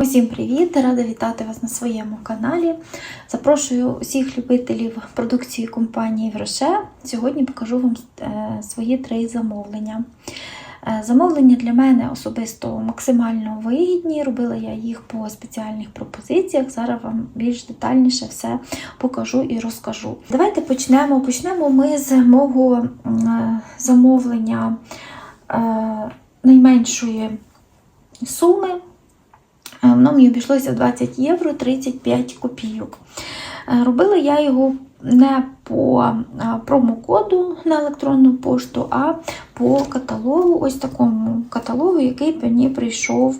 Усім привіт! Рада вітати вас на своєму каналі. Запрошую усіх любителів продукції компанії Вроше. Сьогодні покажу вам е, свої три замовлення. Е, Замовлення для мене особисто максимально вигідні. Робила я їх по спеціальних пропозиціях. Зараз вам більш детальніше все покажу і розкажу. Давайте почнемо. Почнемо ми з мого замовлення е, найменшої суми. Воно мені обійшлося 20 євро 35 копійок. Е, Робила я його не по промокоду на електронну пошту, а по каталогу, ось такому каталогу, який мені прийшов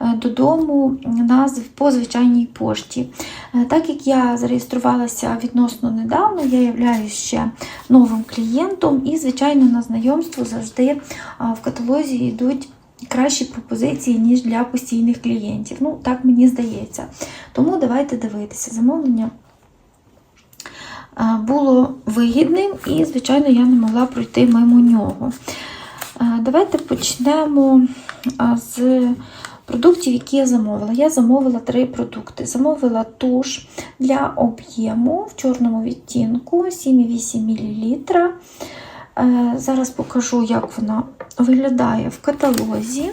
е, додому на, по звичайній пошті. Е, Так як я зареєструвалася відносно недавно, я являюсь ще новим клієнтом, і, звичайно, на знайомство завжди в каталозі йдуть кращі пропозиції, ніж для постійних клієнтів. Ну, так мені здається. Тому давайте дивитися. Замовлення було вигідним, і, звичайно, я не могла пройти мимо нього. Давайте почнемо з продуктів, які я замовила. Я замовила три продукти. Замовила туш для об'єму в чорному відтінку 7,8 мл. Е, Зараз покажу, як вона виглядає в каталозі.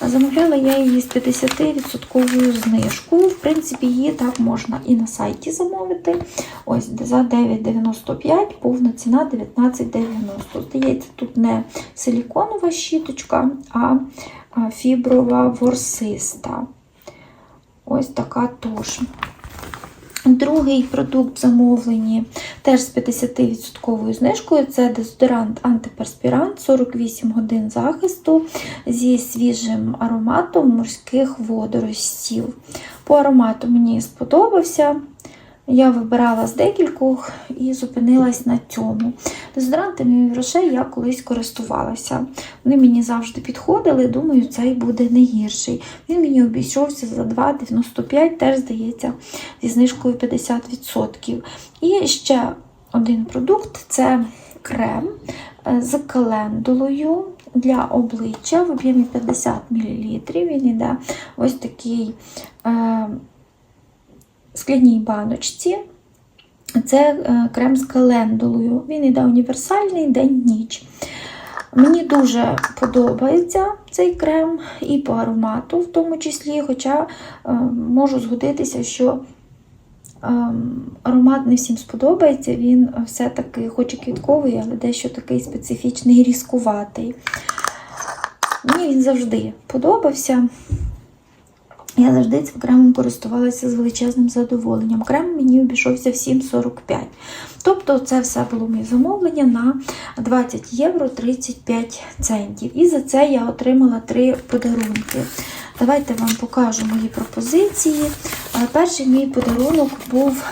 Замовляла я її з 50% знижкою. В принципі, її так можна і на сайті замовити. Ось за 9,95, повна ціна 19,90. Здається, тут не силіконова щіточка, а а фіброва ворсиста. Ось така туш. Другий продукт замовлені теж з 50% знижкою. Це дезодорант антиперспірант, 48 годин захисту зі свіжим ароматом морських водоростів. По аромату мені сподобався. Я вибирала з декількох і зупинилась на цьому. Дезодорантами грошей я колись користувалася. Вони мені завжди підходили, думаю, цей буде не гірший. Він мені обійшовся за 2,95, теж здається, зі знижкою 50%. І ще один продукт це крем е, з календулою для обличчя в об'ємі 50 мл. Він йде ось такий. Е, скляній баночці. Це е, крем з календулою. Він йде універсальний день-ніч. Мені дуже подобається цей крем і по аромату, в тому числі, хоча е, можу згодитися, що е, аромат не всім сподобається, він все-таки, хоч і квітковий, але дещо такий специфічний, різкуватий. Мені він завжди подобався. Я завжди цим кремом користувалася з величезним задоволенням. Крем мені обійшовся в 7,45. Тобто це все було моє замовлення на 20 євро 35 центів. І за це я отримала три подарунки. Давайте вам покажу мої пропозиції. Е, Перший мій подарунок був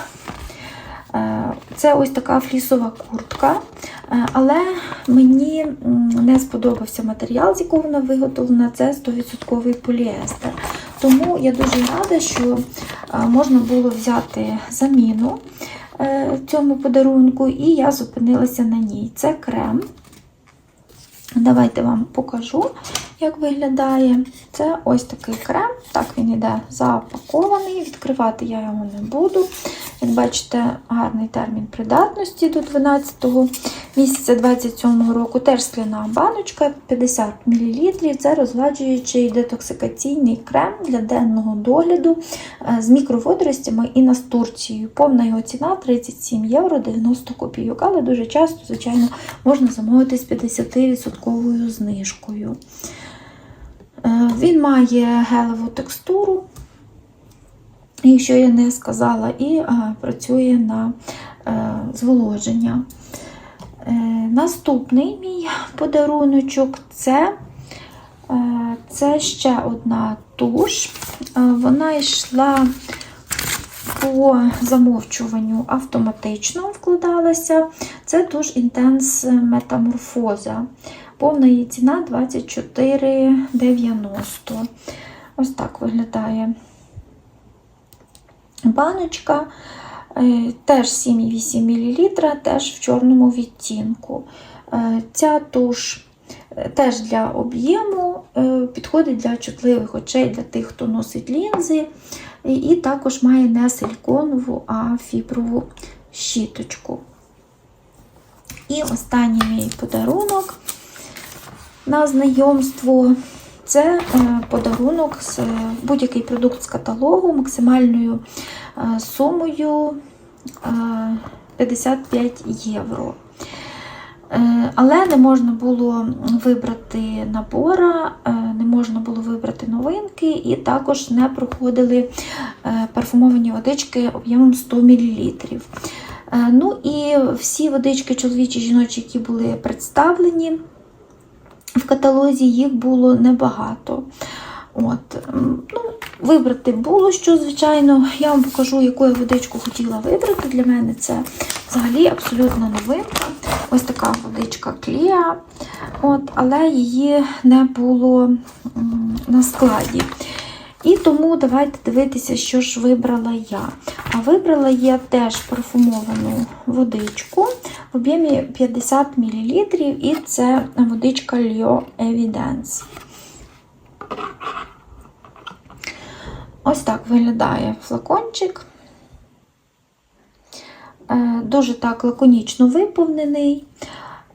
е, це ось така флісова куртка, Е, але мені не сподобався матеріал, з якого вона виготовлена, це 100% поліестер. Тому я дуже рада, що можна було взяти заміну е, цьому подарунку, і я зупинилася на ній. Це крем. Давайте вам покажу, як виглядає. Це ось такий крем. Так він йде запакований. Відкривати я його не буду. Як бачите, гарний термін придатності до 12 місяця 27 року. Теж скляна баночка 50 мл. Це розгладжуючий детоксикаційний крем для денного догляду е, з мікроводоростями і настурцією. Повна його ціна 37 євро 90 копійок. Але дуже часто, звичайно, можна замовити з 50% знижкою. Е, Він має гелеву текстуру, якщо я не сказала, і е, працює на е, зволоження. Е, Наступний мій подаруночок це, е, це ще одна туш. Е, Вона йшла по замовчуванню автоматично вкладалася. Це туш Intense Метаморфоза. Повна її ціна 24,90. Ось так виглядає баночка. Е, Теж 7,8 мл, теж в чорному відтінку. Е, Ця туш е, теж для об'єму підходить для чутливих очей, для тих, хто носить лінзи. І також має не силіконову, а фіброву щіточку. І останній мій подарунок на знайомство. Це е, подарунок з е, будь-який продукт з каталогу максимальною е, сумою е, 55 євро. Але не можна було вибрати набора, не можна було вибрати новинки, і також не проходили парфумовані водички об'ємом 100 мл. Ну і всі водички чоловічі жіночі, які були представлені в каталозі, їх було небагато. От, ну, Вибрати було що, звичайно. Я вам покажу, яку я водичку хотіла вибрати. Для мене це взагалі абсолютно новинка. Ось така водичка Кліа, от, але її не було на складі. І тому давайте дивитися, що ж вибрала я. А вибрала я теж парфумовану водичку об'ємі 50 мл, і це водичка Lio Evidence. Ось так виглядає флакончик. Е, Дуже так лаконічно виповнений.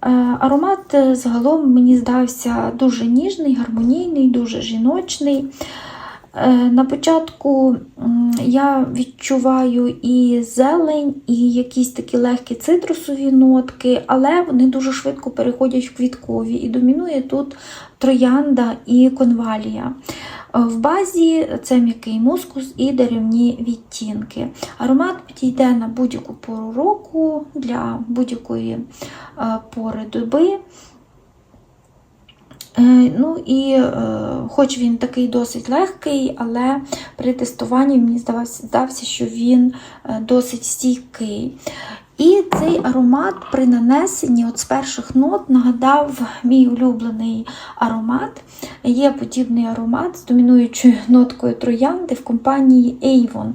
Е, Аромат загалом мені здався дуже ніжний, гармонійний, дуже жіночний. Е, На початку я відчуваю і зелень, і якісь такі легкі цитрусові нотки, але вони дуже швидко переходять в квіткові. І домінує тут троянда і конвалія. Е, В базі це м'який мускус і деревні відтінки. Аромат підійде на будь-яку пору року для будь-якої е, пори доби. Е, Ну і е, хоч він такий досить легкий, але при тестуванні мені здавався, здався, що він е, досить стійкий. І цей аромат при нанесенні от з перших нот нагадав мій улюблений аромат. Є подібний аромат з домінуючою ноткою троянди в компанії Avon.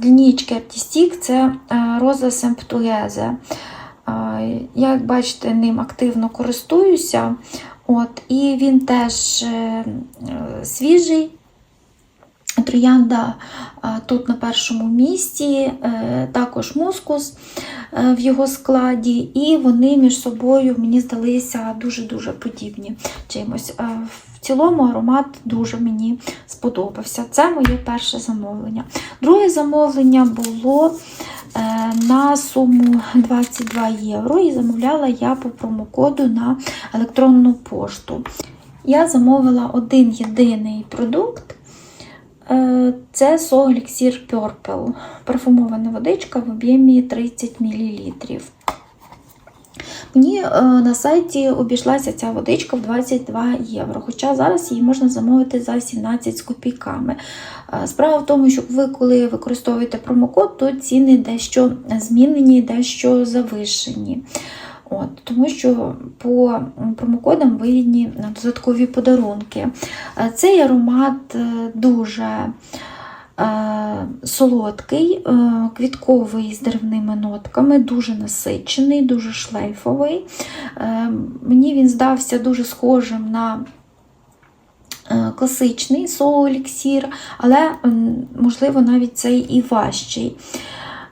З лінійки Artistic це е, Rosa Е, Я, як бачите, ним активно користуюся. От, І він теж е, е, свіжий. Троянда тут на першому місці, е, також мускус в його складі, і вони між собою, мені здалися, дуже-дуже подібні чимось. В цілому аромат дуже мені сподобався. Це моє перше замовлення. Друге замовлення було на суму 22 євро, і замовляла я по промокоду на електронну пошту. Я замовила один єдиний продукт. Е, Це Soul Elixir Purple. Парфумована водичка в об'ємі 30 мл. Мені е, на сайті обійшлася ця водичка в 22 євро, хоча зараз її можна замовити за 17 з копійками. Е, Справа в тому, що ви, коли використовуєте промокод, то ціни дещо змінені, дещо завишені. От, тому що по промокодам вигідні додаткові подарунки. Е, Цей аромат дуже солодкий, е, квітковий з деревними нотками, дуже насичений, дуже шлейфовий. Е, Мені він здався дуже схожим на е, класичний соу-еліксір, але, можливо, навіть цей і важчий.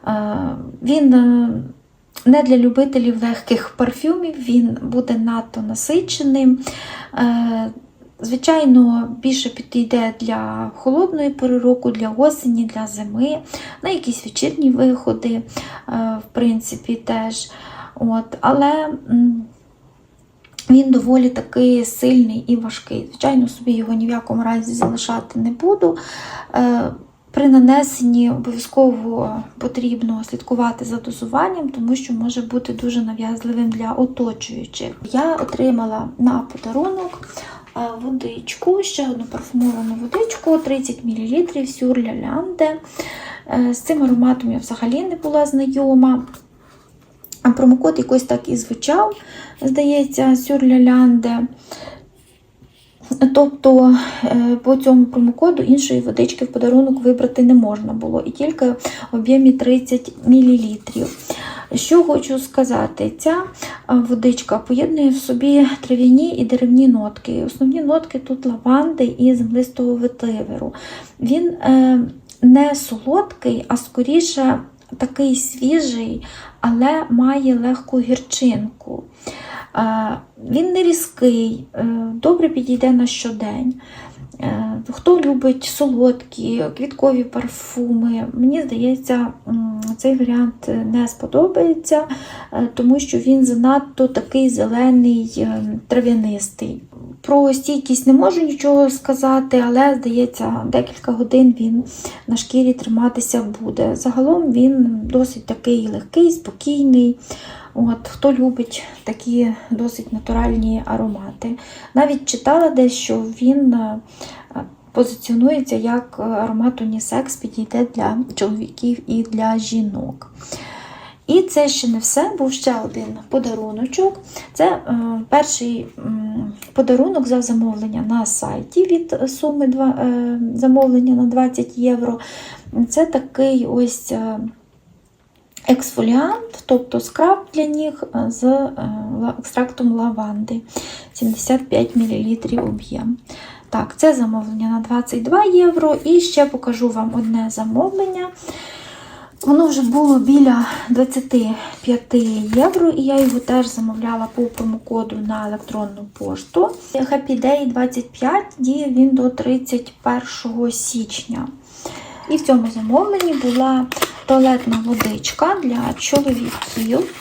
Е, Він е, не для любителів легких парфюмів, він буде надто насиченим. Звичайно, більше підійде для холодної пори року, для осені, для зими, на якісь вечірні виходи, е, в принципі, теж. От. Але він доволі такий сильний і важкий. Звичайно, собі його ні в якому разі залишати не буду. Е, При нанесенні обов'язково потрібно слідкувати за дозуванням, тому що може бути дуже нав'язливим для оточуючих. Я отримала на подарунок водичку, ще одну парфумовану водичку 30 мл сюр-лянде. З цим ароматом я взагалі не була знайома. А промокод якось так і звучав, здається, Сюрля Лянде. Тобто е, по цьому промокоду іншої водички в подарунок вибрати не можна було, і тільки в об'ємі 30 мл. Що хочу сказати, ця е, водичка поєднує в собі трав'яні і деревні нотки. Основні нотки тут лаванди і землистого ветиверу. Він е, не солодкий, а скоріше такий свіжий, але має легку гірчинку. Е, Він не різкий, е, добре підійде на щодень. Е, Хто любить солодкі, квіткові парфуми, мені здається, цей варіант не сподобається, тому що він занадто такий зелений, трав'янистий. Про стійкість не можу нічого сказати, але здається, декілька годин він на шкірі триматися буде. Загалом він досить такий легкий, спокійний. От, Хто любить такі досить натуральні аромати. Навіть читала десь, що він е, позиціонується як аромат унісекс, підійде для чоловіків і для жінок. І це ще не все, був ще один подаруночок. Це е, перший м, подарунок за замовлення на сайті від суми два, е, замовлення на 20 євро. Це такий ось е, ексфоліант, тобто скраб для ніг е, з е, екстрактом лаванди 75 мл об'єм. Так, це замовлення на 22 євро. І ще покажу вам одне замовлення. Воно вже було біля 25 євро, і я його теж замовляла по промокоду на електронну пошту. Happy Day 25 діє він до 31 січня. І в цьому замовленні була туалетна водичка для чоловіків.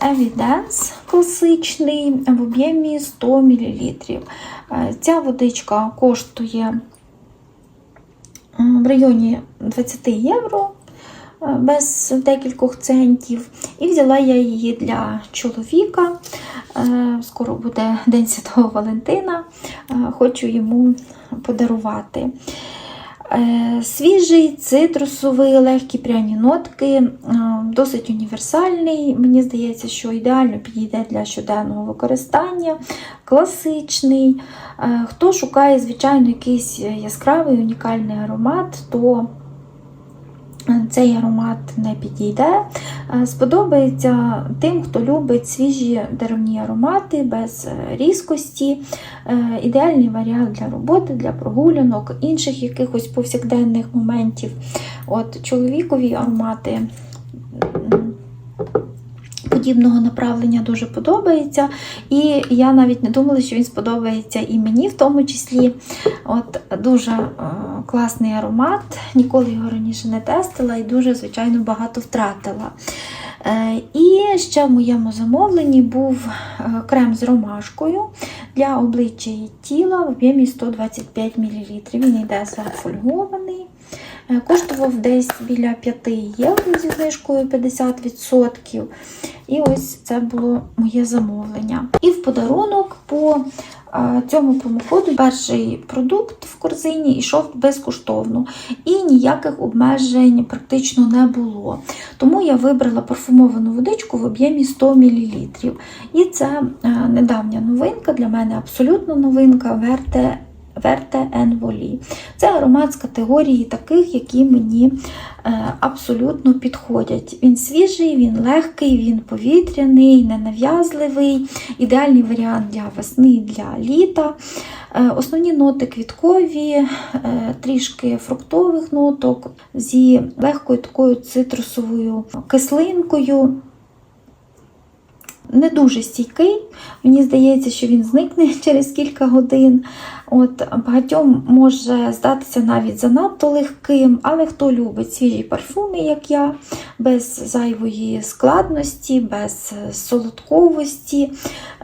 Е, Evidence класичний в об'ємі 100 мл. Е, Ця водичка коштує в районі 20 євро е, без декількох центів. І взяла я її для чоловіка. Е, Скоро буде День Святого Валентина. Хочу йому подарувати. Е, Свіжий, цитрусовий, легкі пряні нотки, е, досить універсальний. Мені здається, що ідеально підійде для щоденного використання, класичний. Е, Хто шукає, звичайно, якийсь яскравий унікальний аромат, то цей аромат не підійде. Е, Сподобається тим, хто любить свіжі деревні аромати без е, різкості. Е, Ідеальний варіант для роботи, для прогулянок, інших якихось повсякденних моментів. От Чоловікові аромати подібного направлення дуже подобається. І я навіть не думала, що він сподобається і мені в тому числі. От Дуже е, класний аромат. Ніколи його раніше не тестила і дуже, звичайно, багато втратила. Е, І ще в моєму замовленні був е, крем з ромашкою для обличчя і тіла в об'ємі 125 мл. Він йде зафольгований. Е, Коштував десь біля 5 євро зі знижкою 50%. І ось це було моє замовлення. І в подарунок по е, цьому промокоду перший продукт в корзині йшов безкоштовно. І ніяких обмежень практично не було. Тому я вибрала парфумовану водичку в об'ємі 100 мл. І це е, недавня новинка, для мене абсолютно новинка Верте. Верте Енволі. Це аромат з категорії таких, які мені е, абсолютно підходять. Він свіжий, він легкий, він повітряний, ненав'язливий, ідеальний варіант для весни і для літа. Е, Основні ноти квіткові, е, трішки фруктових ноток зі легкою такою цитрусовою кислинкою. Не дуже стійкий, мені здається, що він зникне через кілька годин. От Багатьом може здатися навіть занадто легким, але хто любить свіжі парфуми, як я, без зайвої складності, без солодковості,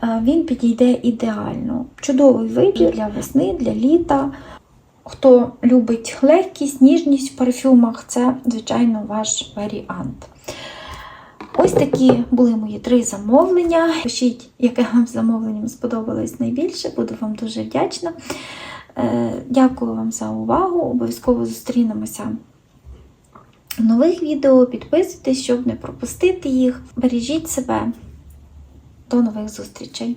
е, він підійде ідеально. Чудовий вибір для весни, для літа. Хто любить легкість, ніжність в парфюмах, це, звичайно, ваш варіант. Ось такі були мої три замовлення. Пишіть, яке вам замовлення сподобалось найбільше, буду вам дуже вдячна. Е, Дякую вам за увагу. Обов'язково зустрінемося в нових відео. Підписуйтесь, щоб не пропустити їх. Бережіть себе. До нових зустрічей!